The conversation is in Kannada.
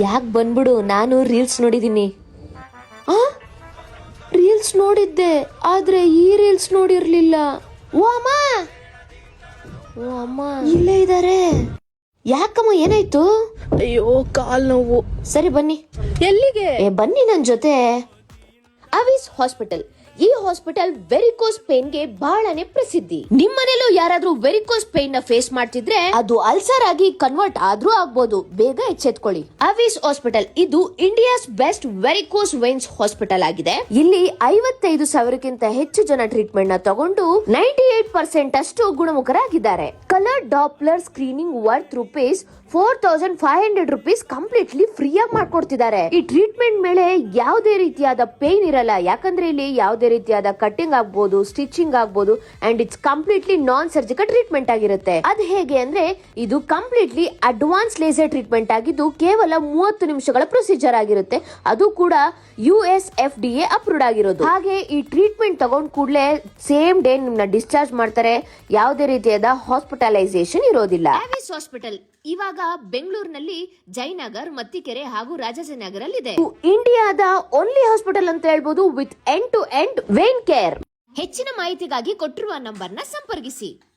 ಯಾಕೆ ಬಂದ್ಬಿಡು? ನಾನು ರೀಲ್ಸ್ ನೋಡಿದ್ದೀನಿ ಆ? ರೀಲ್ಸ್ ನೋಡಿದ್ದೆ ಆದ್ರೆ ಈ ರೀಲ್ಸ್ ನೋಡಿರಲಿಲ್ಲ. ಓ ಅಮ್ಮ! ಓ ಅಮ್ಮ. ಇಲ್ಲೇ ಇದ್ದಾರೆ ಯಾಕಮ್ಮ ಏನಾಯ್ತು? ಅಯ್ಯೋ ಕಾಲ್ ನೋವು. ಸರಿ ಬನ್ನಿ. ಎಲ್ಲಿಗೆ? ಏ ಬನ್ನಿ ನನ್ ಜೊತೆ. ಅವಿಸ್ ಹಾಸ್ಪಿಟಲ್ ಈ ಹಾಸ್ಪಿಟಲ್ ವೆರಿಕೋಸ್ ಪೇನ್ಗೆ ಬಹಳನೇ ಪ್ರಸಿದ್ಧಿ. ನಿಮ್ಮನೇಲೂ ಯಾರಾದ್ರೂ ವೆರಿಕೋಸ್ ಪೇನ್ನ ಫೇಸ್ ಮಾಡ್ತಿದ್ರೆ ಅದು ಅಲ್ಸರ್ ಆಗಿ ಕನ್ವರ್ಟ್ ಆದ್ರೂ ಆಗ್ಬೋದು. ಬೇಗ ಎಚ್ಚೆತ್ಕೊಳ್ಳಿ. ಅವಿಸ್ ಹಾಸ್ಪಿಟಲ್ ಇದು India's best varicose veins hospital ಆಗಿದೆ. ಇಲ್ಲಿ ಐವತ್ತೈದು ಸಾವಿರಕ್ಕಿಂತ ಹೆಚ್ಚು ಜನ ಟ್ರೀಟ್ಮೆಂಟ್ನ ತಗೊಂಡು ನೈಂಟಿ ಏಟ್ ಪರ್ಸೆಂಟ್ ಅಷ್ಟು ಗುಣಮುಖರಾಗಿದ್ದಾರೆ. Colour Doppler screening worth rupees four thousand five hundred rupees completely free ಆಗಿ ಮಾಡ್ಕೊಡ್ತಿದ್ದಾರೆ. ಈ ಟ್ರೀಟ್ಮೆಂಟ್ ಮೇಲೆ ಯಾವುದೇ ರೀತಿಯಾದ ಪೇನ್ ಇರಲ್ಲ. ಯಾಕಂದ್ರೆ ಇಲ್ಲಿ ಯಾವುದೇ ರೀತಿಯಾದ ಕಟ್ಟಿಂಗ್ ಆಗ್ಬೋದು ಸ್ಟಿಚಿಂಗ್ ಆಗ್ಬೋದು and it's completely non surgical treatment ಆಗಿರುತ್ತೆ. ಅದ್ ಹೇಗೆ ಅಂದ್ರೆ ಇದು ಕಂಪ್ಲೀಟ್ಲಿ ಅಡ್ವಾನ್ಸ್ ಲೇಸರ್ ಟ್ರೀಟ್ಮೆಂಟ್ ಆಗಿದ್ದು ಕೇವಲ ಮೂವತ್ತು ನಿಮಿಷಗಳ ಪ್ರೊಸೀಜರ್ ಆಗಿರುತ್ತೆ. ಅದು ಕೂಡ U S F D A approved ಆಗಿರೋದು. ಹಾಗೆ ಈ ಟ್ರೀಟ್ಮೆಂಟ್ ತಗೊಂಡ್ ಕೂಡಲೇ ಸೇಮ್ ಡೇ ನಿಮ್ನ ಡಿಸ್ಚಾರ್ಜ್ ಮಾಡ್ತಾರೆ. ಯಾವುದೇ ರೀತಿಯಾದ ಹಾಸ್ಪಿಟಲೈಸೇಷನ್ ಇರೋದಿಲ್ಲ. ಹಾಸ್ಪಿಟಲ್ ಇವಾಗ ಬೆಂಗಳೂರಿನಲ್ಲಿ ಜಯನಗರ್ ಮತ್ತಿಕೆರೆ ಹಾಗೂ ರಾಜಾಜಿನಗರಲ್ಲಿದೆ. ಇಂಡಿಯಾದ ಓನ್ಲಿ ಹಾಸ್ಪಿಟಲ್ ಅಂತ ಹೇಳ್ಬೋದು. With end to end vein care ಹೆಚ್ಚಿನ ಮಾಹಿತಿಗಾಗಿ ಕೊಟ್ಟಿರುವ ನಂಬರ್ನ ಸಂಪರ್ಕಿಸಿ.